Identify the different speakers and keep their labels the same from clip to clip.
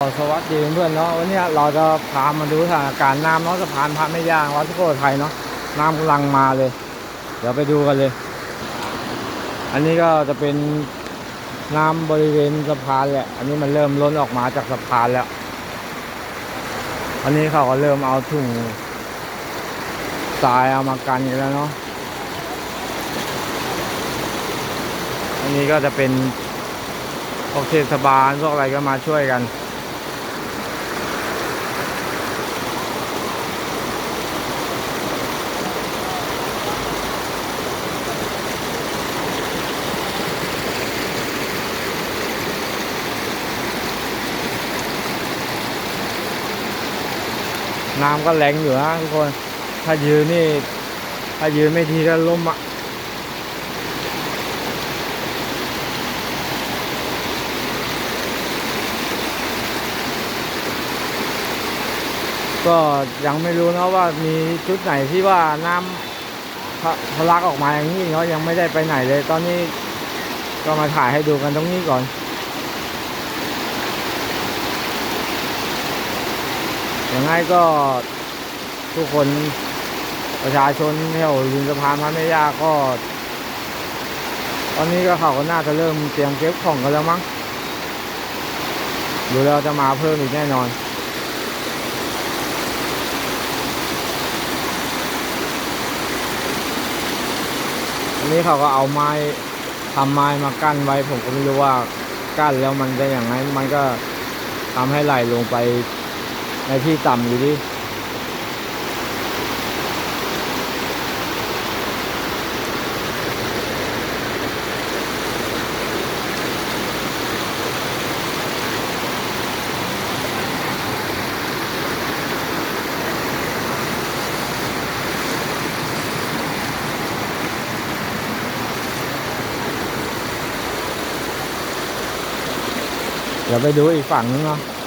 Speaker 1: สวัสดีเพื่อนเนาะวันนี้เราจะพามาดูสถานการณ์น้ำเนาะสะพานพระแม่ย่างวัดสุโขทัยเนาะน้ำกำลังมาเลย เดี๋ยวไปดูกันเลย อันนี้ก็จะเป็นน้ำบริเวณสะพานแหละ อันนี้มันเริ่มล้นออกมาจากสะพานแล้ว อันนี้เขาก็เริ่มเอาถุงทรายเอามากันกันแล้วเนาะอันนี้ก็จะเป็นพวกเทศบาลพวกอะไรก็มาช่วยกัน น้ำก็แรงอยู่นะทุกคน ถ้ายืนนี่ ถ้ายืนไม่ทีก็ล้มอะก็ยังไม่รู้นะว่ามีจุดไหนที่ว่าน้ำทะทะลักออกมาอย่างนี้เนาะยังไม่ได้ไปไหนเลย ตอนนี้ก็มาถ่ายให้ดูกันตรงนี้ก่อน ยังไงก็ทุกคนประชาชนแถวริมสะพานพระแม่ย่าก็ ตอนนี้ก็เขาก็น่าจะเริ่มเตรียมเก็บของกันแล้วมั้งดูแล้วจะมาเพิ่มอีกแน่นอนอันนี้เขาก็เอาไม้ทำไม้มากั้นไว้ผมก็ไม่รู้ว่ากั้นแล้วมันจะอย่างไรมันก็ทำให้ไหลลงไป ในที่ต่ำอยู่ดิเดี๋ยวไปดูอีกฝั่งนึงเนาะ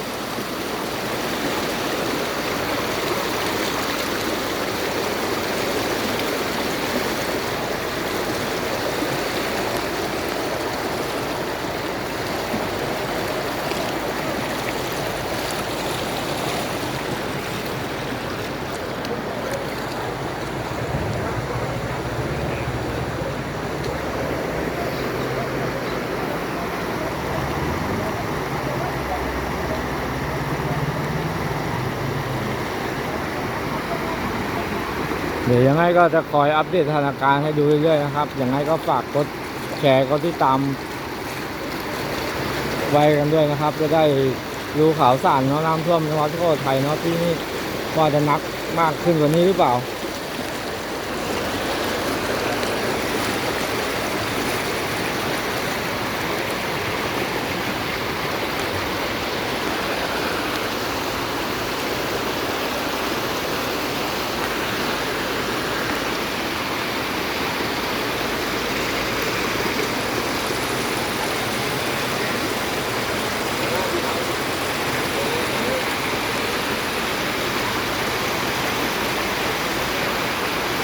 Speaker 1: เดี๋ยวยังไงก็จะคอยอัปเดตสถานการณ์ให้ดูเรื่อยๆนะครับ ยังไงก็ฝากกดแชร์กดติดตามไว้กันด้วยนะครับ จะได้รู้ข่าวสารเนาะน้ำท่วมจังหวัดสุโขทัยเนาะที่นี่ว่าจะนักมากขึ้นกว่านี้หรือเปล่า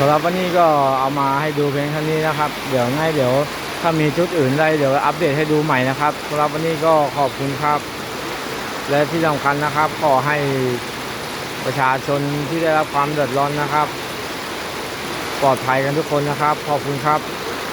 Speaker 1: สำหรับวันนี้ก็เอามาให้ดูเพียงเท่านี้นะครับ เดี๋ยวง่ายเดี๋ยวถ้ามีชุดอื่นใดเดี๋ยวอัปเดตให้ดูใหม่นะครับสำหรับวันนี้ก็ขอบคุณครับ และที่สำคัญนะครับ ขอให้ประชาชนที่ได้รับความเดือดร้อนนะครับ ปลอดภัยกันทุกคนนะครับ ขอบคุณครับ